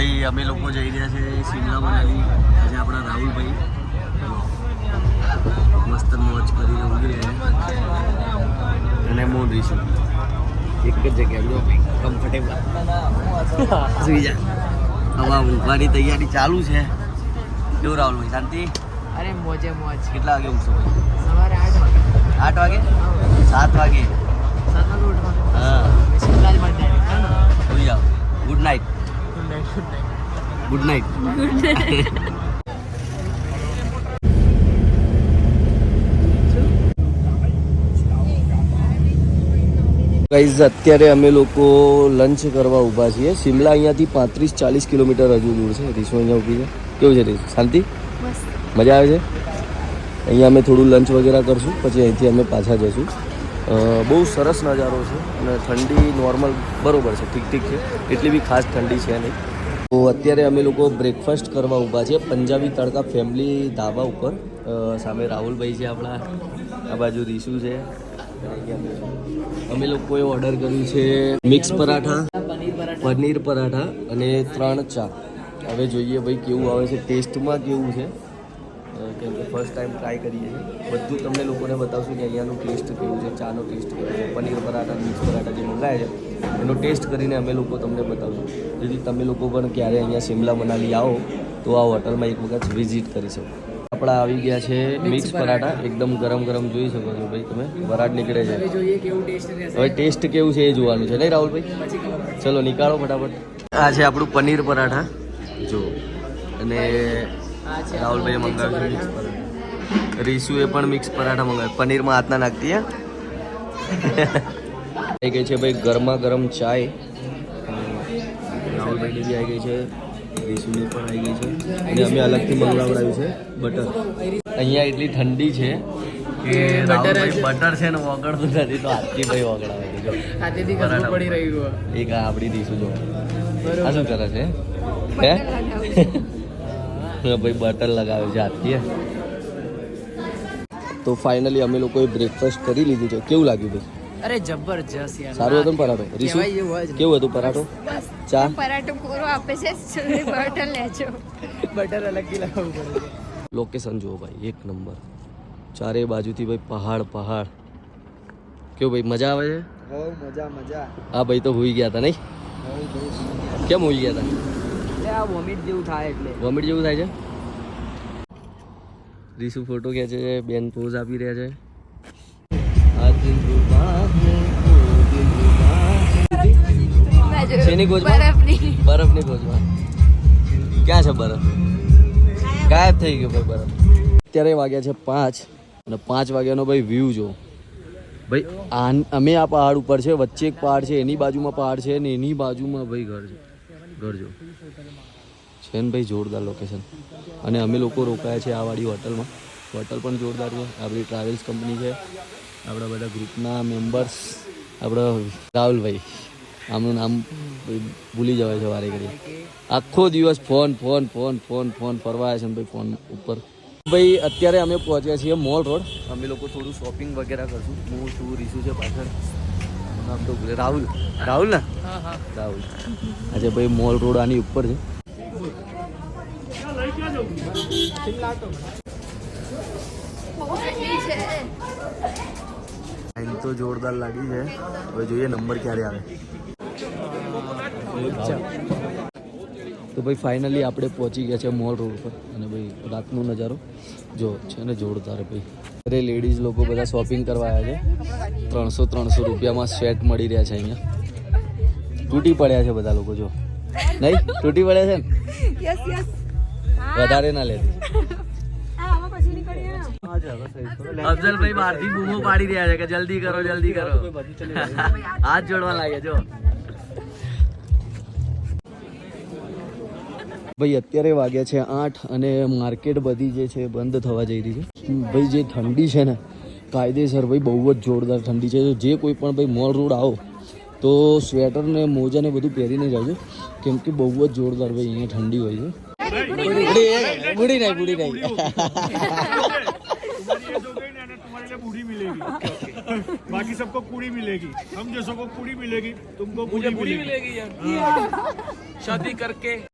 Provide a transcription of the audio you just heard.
ભાઈ અમે લોકો જઈ રહ્યા છે શિમલા મનાલી આજે આપણા રાહુલભાઈ. મસ્ત મોજ કરીને ઉગી રહ્યા અને મોન રીશું એક જ જગ્યા જો કમ્ફર્ટેબલ સુઈ જા. હવા ઊંઘવાની તૈયારી ચાલુ છે. કેવું રાહુલભાઈ શાંતિ? અરે મોજે મોજ. કેટલા વાગે ઊંઘશો ભાઈ? સવારે આઠ વાગે. આઠ વાગે? સાત વાગે? સાત વાગે ઉઠવાનું. હા. શિમલા જ મળતા good night good night guys અત્યારે અમે લોકો લંચ કરવા ઊભા છીએ. શિમલા અહીંયાથી પાંત્રીસ ચાલીસ કિલોમીટર હજુ દૂર છે. રીસો અહીંયા ઊભી છે. કેવું છે રીશુ? શાંતિ? મજા આવે છે? અહીંયા અમે થોડું લંચ વગેરે કરશું. પછી અહીંથી અમે પાછા જઈશું. બહુ સરસ નજારો છે અને ઠંડી નોર્મલ બરોબર છે. ઠીક ઠીક છે. એટલી બી ખાસ ઠંડી છે નહીં. તો અત્યારે અમે લોકો બ્રેકફાસ્ટ કરવા ઊભા છે પંજાબી તડકા ફેમિલી ધાબા ઉપર. સામે રાહુલભાઈ છે આપણા. આ બાજુ રીશુ છે. અમે લોકોએ ઓર્ડર કર્યું છે મિક્સ પરાઠા, પનીર પરાઠા અને ત્રણ ચા. હવે જોઈએ ભાઈ કેવું આવે છે ટેસ્ટમાં કેવું છે? કેમ કે ફર્સ્ટ ટાઈમ ટ્રાય કરીએ છીએ. બધું તમને લોકોને બતાવશું કે અહીંયાનું ટેસ્ટ કેવું છે ચાનો ટેસ્ટ કેવો છે પનીર પરાઠા મિક્સ પરાઠા જે મંગાવે છે એનો ટેસ્ટ કરીને અમે લોકો તમને બતાવશું. જેથી તમે લોકો પણ ક્યારે અહીંયા શિમલા મનાલી આવો તો આ હોટલમાં એક વખત વિઝિટ કરી શકો. આપણા આવી ગયા છે મિક્સ પરાઠા. એકદમ ગરમ ગરમ જોઈ શકો છો ભાઈ તમે. વરાળ નીકળે છે. હવે ટેસ્ટ કેવું છે એ જોવાનું છે. નહીં રાહુલભાઈ. ચલો નીકાળો ફટાફટ. આ છે આપણું પનીર પરાઠા. જો. અને mix મંગાવ્યું રીશુએ પણ મિક્સ પરાઠા મંગાવ્યા. પનીરમાં હાથના નાખતી આવી ગઈ છે ભાઈ ગરમા ગરમ ચાય રાહુલભાઈની બી આવી ગઈ છે. રીસુની પણ આવી ગઈ છે. અને અમે અલગથી મંગાવડાવ્યું છે બટર. અહીંયા એટલી ઠંડી છે કે રાહુલભાઈ બટર છે ને વગડતું નથી તો આજથી ભાઈ વગડાવે જો. પડી રહ્યું એક આપણી દીશું જો આ શું કરે છે? હે? ભાઈ બટર લગાવે છે હાથથી હે? તો ફાઇનલી અમે લોકોએ બ્રેકફાસ્ટ કરી લીધું છે કેવું લાગ્યું ભાઈ અરે જબરજસ્ત યાર સારું હતું ને પરાઠો રીશુ કહેવાય જેવું હોય જ નહીં. કેવું હતું પરાઠો ચા પરાઠો પૂરો આપે છે છોલે બોટલ લેજો બટર અલગથી લગાવવું પડે છે. લોકેશન જુઓ ભાઈ એક નંબર ચારે બાજુથી ભાઈ પહાડ પહાડ કેવું ભાઈ મજા આવે છે હો મજા મજા આ ભાઈ તો હોઈ ગયા હતા નહીં કેમ હોઈ ગયા હતા એટલે આ વોમિટ જેવું થાય એટલે. વોમિટ જેવું થાય છે? રીસુ ફોટો ખેંચે છે બેન પોઝ આપી રહ્યા છે. શેની? બરફની. ક્યાં છે બરફ? ગાયબ થઈ ગયો ભાઈ બરફ. અત્યારે વાગ્યા છે પાંચ અને પાંચ વાગ્યાનો ભાઈ વ્યૂ જો. ભાઈ આ અમે આ પહાડ ઉપર છે વચ્ચે એક પહાડ છે એની બાજુમાં પહાડ છે ને એની બાજુમાં ભાઈ ઘર છે. ઘર છે ને ભાઈ જોરદાર લોકેશન અને અમે લોકો રોકાયા છે આ વાળી હોટલમાં. હોટલ પણ જોરદાર છે. આપણી ટ્રાવેલ્સ કંપની છે. આપણા બધા ગ્રુપના મેમ્બર્સ આપણા રાહુલભાઈ. આમનું નામ ભૂલી જવાય છે વારે ઘડી આખો દિવસ phone phone phone phone phone ફરવા છે ને ભાઈ ફોન ઉપર. ભાઈ, અત્યારે અમે પહોંચ્યા છીએ મોલ રોડ અમે લોકો થોડું શોપિંગ વગેરે કરશું. હું છું, રીસું છે પાછળ. નામ તો ભૂલે રાહુલ રાહુલ ને રાહુલ. આજે ભાઈ મોલ રોડ આની ઉપર છે. છે લાઈન તો જોરદાર લાગી છે. હવે જોઈએ નંબર ક્યારે આવે. તો ભાઈ ફાઇનલી આપણે પહોંચી ગયા છે મોલ રોડ પર અને ભાઈ રાતનો નજારો જો છે ને જોરદાર ભાઈ. અરે લેડીઝ લોકો બધા શોપિંગ કરવા આવ્યા છે. ત્રણસો ત્રણસો રૂપિયામાં સેટ મળી રહ્યા છે અહીંયા. તૂટી પડ્યા છે બધા લોકો જો. નહીં? તૂટી પડ્યા છે ને? વધારે ના લેતી. અફઝલભાઈ બહારથી બૂમો પાડી રહ્યા છે કે જલ્દી કરો જલ્દી કરો. હાથ જોડવા લાગે જો. ભાઈ અત્યારે વાગ્યા છે આઠ અને માર્કેટ બધી જે છે બંધ થવા જઈ રહી છે ભાઈ જે ઠંડી છે ને કાયદેસર ભાઈ બહુ જ જોરદાર ઠંડી છે તો જે કોઈ પણ ભાઈ મોલ રોડ આવો તો સ્વેટર ને મોજા ને બધું પહેરીને જાજો કેમ કે બહુ જ જોરદાર ભાઈ અહીંયા ઠંડી હોય છે બુડી બુડી નહીં બુડી નહીં जो गई ना तुम्हारे लिए बूढ़ी मिलेगी बाकी सबको पूरी मिलेगी हम जैसों को पूरी मिलेगी तुमको पूरी मिलेगी शादी करके